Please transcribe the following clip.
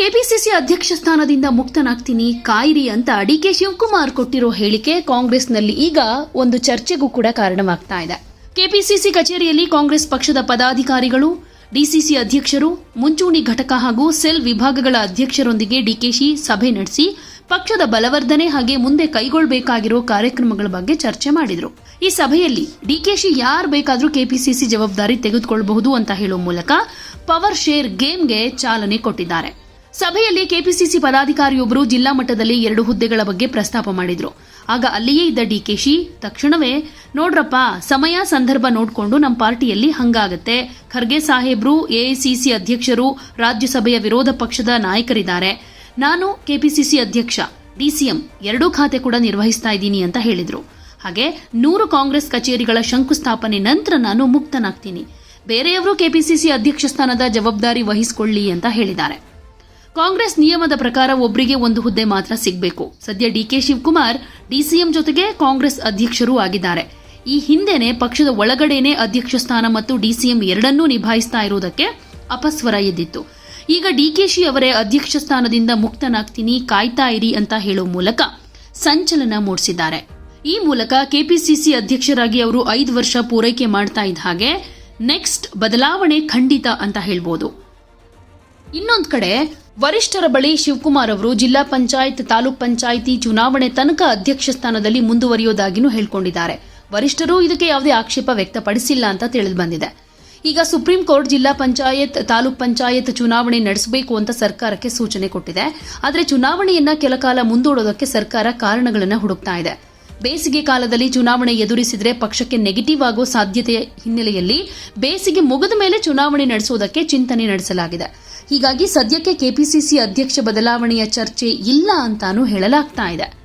KPCC ಅಧ್ಯಕ್ಷ ಸ್ಥಾನದಿಂದ ಮುಕ್ತನಾಗ್ತೀನಿ, ಕಾಯಿರಿ ಅಂತ ಡಿಕೆ ಶಿವಕುಮಾರ್ ಕೊಟ್ಟಿರೋ ಹೇಳಿಕೆ ಕಾಂಗ್ರೆಸ್ನಲ್ಲಿ ಈಗ ಒಂದು ಚರ್ಚೆಗೂ ಕೂಡ ಕಾರಣವಾಗ್ತಾ ಇದೆ. ಕೆಪಿಸಿಸಿ ಕಚೇರಿಯಲ್ಲಿ ಕಾಂಗ್ರೆಸ್ ಪಕ್ಷದ ಪದಾಧಿಕಾರಿಗಳು, ಡಿಸಿಸಿ ಅಧ್ಯಕ್ಷರು, ಮುಂಚೂಣಿ ಘಟಕ ಹಾಗೂ ಸೆಲ್ ವಿಭಾಗಗಳ ಅಧ್ಯಕ್ಷರೊಂದಿಗೆ ಡಿಕೆಶಿ ಸಭೆ ನಡೆಸಿ ಪಕ್ಷದ ಬಲವರ್ಧನೆ ಹಾಗೆ ಮುಂದೆ ಕೈಗೊಳ್ಳಬೇಕಾಗಿರೋ ಕಾರ್ಯಕ್ರಮಗಳ ಬಗ್ಗೆ ಚರ್ಚೆ ಮಾಡಿದರು. ಈ ಸಭೆಯಲ್ಲಿ ಡಿಕೆಶಿ ಯಾರು ಬೇಕಾದರೂ ಕೆಪಿಸಿಸಿ ಜವಾಬ್ದಾರಿ ತೆಗೆದುಕೊಳ್ಳಬಹುದು ಅಂತ ಹೇಳೋ ಮೂಲಕ ಪವರ್ ಶೇರ್ ಗೇಮ್ಗೆ ಚಾಲನೆ ಕೊಟ್ಟಿದ್ದಾರೆ. ಸಭೆಯಲ್ಲಿ ಕೆಪಿಸಿಸಿ ಪದಾಧಿಕಾರಿಯೊಬ್ಬರು ಜಿಲ್ಲಾ ಮಟ್ಟದಲ್ಲಿ ಎರಡು ಹುದ್ದೆಗಳ ಬಗ್ಗೆ ಪ್ರಸ್ತಾಪ ಮಾಡಿದ್ರು. ಆಗ ಅಲ್ಲಿಯೇ ಇದ್ದ ಡಿಕೆಶಿ ತಕ್ಷಣವೇ, ನೋಡ್ರಪ್ಪ, ಸಮಯ ಸಂದರ್ಭ ನೋಡಿಕೊಂಡು ನಮ್ಮ ಪಾರ್ಟಿಯಲ್ಲಿ ಹಂಗಾಗತ್ತೆ. ಖರ್ಗೆ ಸಾಹೇಬ್ರು ಎಐಸಿಸಿ ಅಧ್ಯಕ್ಷರು, ರಾಜ್ಯಸಭೆಯ ವಿರೋಧ ಪಕ್ಷದ ನಾಯಕರಿದ್ದಾರೆ. ನಾನು ಕೆಪಿಸಿಸಿ ಅಧ್ಯಕ್ಷ ಡಿಸಿಎಂ ಎರಡೂ ಖಾತೆ ಕೂಡ ನಿರ್ವಹಿಸ್ತಾ ಇದ್ದೀನಿ ಅಂತ ಹೇಳಿದರು. ಹಾಗೆ ನೂರು ಕಾಂಗ್ರೆಸ್ ಕಚೇರಿಗಳ ಶಂಕುಸ್ಥಾಪನೆ ನಂತರ ನಾನು ಮುಕ್ತನಾಗ್ತೀನಿ. ಬೇರೆಯವರು ಕೆಪಿಸಿಸಿ ಅಧ್ಯಕ್ಷ ಸ್ಥಾನದ ಜವಾಬ್ದಾರಿ ವಹಿಸಿಕೊಳ್ಳಿ ಅಂತ ಹೇಳಿದ್ದಾರೆ. ಕಾಂಗ್ರೆಸ್ ನಿಯಮದ ಪ್ರಕಾರ ಒಬ್ಬರಿಗೆ ಒಂದು ಹುದ್ದೆ ಮಾತ್ರ ಸಿಗಬೇಕು. ಸದ್ಯ ಡಿಕೆ ಶಿವಕುಮಾರ್ ಡಿಸಿಎಂ ಜೊತೆಗೆ ಕಾಂಗ್ರೆಸ್ ಅಧ್ಯಕ್ಷರೂ ಆಗಿದ್ದಾರೆ. ಈ ಹಿಂದೆನೆ ಪಕ್ಷದ ಒಳಗಡೆನೆ ಅಧ್ಯಕ್ಷ ಸ್ಥಾನ ಮತ್ತು ಡಿಸಿಎಂ ಎರಡನ್ನೂ ನಿಭಾಯಿಸ್ತಾ ಇರುವುದಕ್ಕೆ ಅಪಸ್ವರ ಎದ್ದಿತ್ತು. ಈಗ ಡಿಕೆಶಿ ಅವರೇ ಅಧ್ಯಕ್ಷ ಸ್ಥಾನದಿಂದ ಮುಕ್ತನಾಗ್ತೀನಿ, ಕಾಯ್ತಾ ಇರಿ ಅಂತ ಹೇಳೋ ಮೂಲಕ ಸಂಚಲನ ಮೂಡಿಸಿದ್ದಾರೆ. ಈ ಮೂಲಕ ಕೆಪಿಸಿಸಿ ಅಧ್ಯಕ್ಷರಾಗಿ ಅವರು ಐದು ವರ್ಷ ಪೂರೈಕೆ ಮಾಡ್ತಾ ಇದ್ದ ಹಾಗೆ ನೆಕ್ಸ್ಟ್ ಬದಲಾವಣೆ ಖಂಡಿತ ಅಂತ ಹೇಳ್ಬೋದು. ಇನ್ನೊಂದು ಕಡೆ ವರಿಷ್ಠರ ಬಳಿ ಶಿವಕುಮಾರ್ ಅವರು ಜಿಲ್ಲಾ ಪಂಚಾಯತ್, ತಾಲೂಕ್ ಪಂಚಾಯಿತಿ ಚುನಾವಣೆ ತನಕ ಅಧ್ಯಕ್ಷ ಸ್ಥಾನದಲ್ಲಿ ಮುಂದುವರಿಯೋದಾಗಿನೂ ಹೇಳಿಕೊಂಡಿದ್ದಾರೆ. ವರಿಷ್ಠರು ಇದಕ್ಕೆ ಯಾವುದೇ ಆಕ್ಷೇಪ ವ್ಯಕ್ತಪಡಿಸಿಲ್ಲ ಅಂತ ತಿಳಿದು ಬಂದಿದೆ. ಈಗ ಸುಪ್ರೀಂ ಕೋರ್ಟ್ ಜಿಲ್ಲಾ ಪಂಚಾಯತ್, ತಾಲೂಕ್ ಪಂಚಾಯತ್ ಚುನಾವಣೆ ನಡೆಸಬೇಕು ಅಂತ ಸರ್ಕಾರಕ್ಕೆ ಸೂಚನೆ ಕೊಟ್ಟಿದೆ. ಆದರೆ ಚುನಾವಣೆಯನ್ನ ಕೆಲಕಾಲ ಮುಂದೂಡೋದಕ್ಕೆ ಸರ್ಕಾರ ಕಾರಣಗಳನ್ನು ಹುಡುಕ್ತಾ ಇದೆ. ಬೇಸಿಗೆ ಕಾಲದಲ್ಲಿ ಚುನಾವಣೆ ಎದುರಿಸಿದ್ರೆ ಪಕ್ಷಕ್ಕೆ ನೆಗೆಟಿವ್ ಆಗೋ ಸಾಧ್ಯತೆಯ ಹಿನ್ನೆಲೆಯಲ್ಲಿ ಬೇಸಿಗೆ ಮುಗಿದ ಮೇಲೆ ಚುನಾವಣೆ ನಡೆಸುವುದಕ್ಕೆ ಚಿಂತನೆ ನಡೆಸಲಾಗಿದೆ. ಹೀಗಾಗಿ ಸದ್ಯಕ್ಕೆ ಕೆಪಿಸಿಸಿ ಅಧ್ಯಕ್ಷ ಬದಲಾವಣೆಯ ಚರ್ಚೆ ಇಲ್ಲ ಅಂತಾನೂ ಹೇಳಲಾಗ್ತಾ ಇದೆ.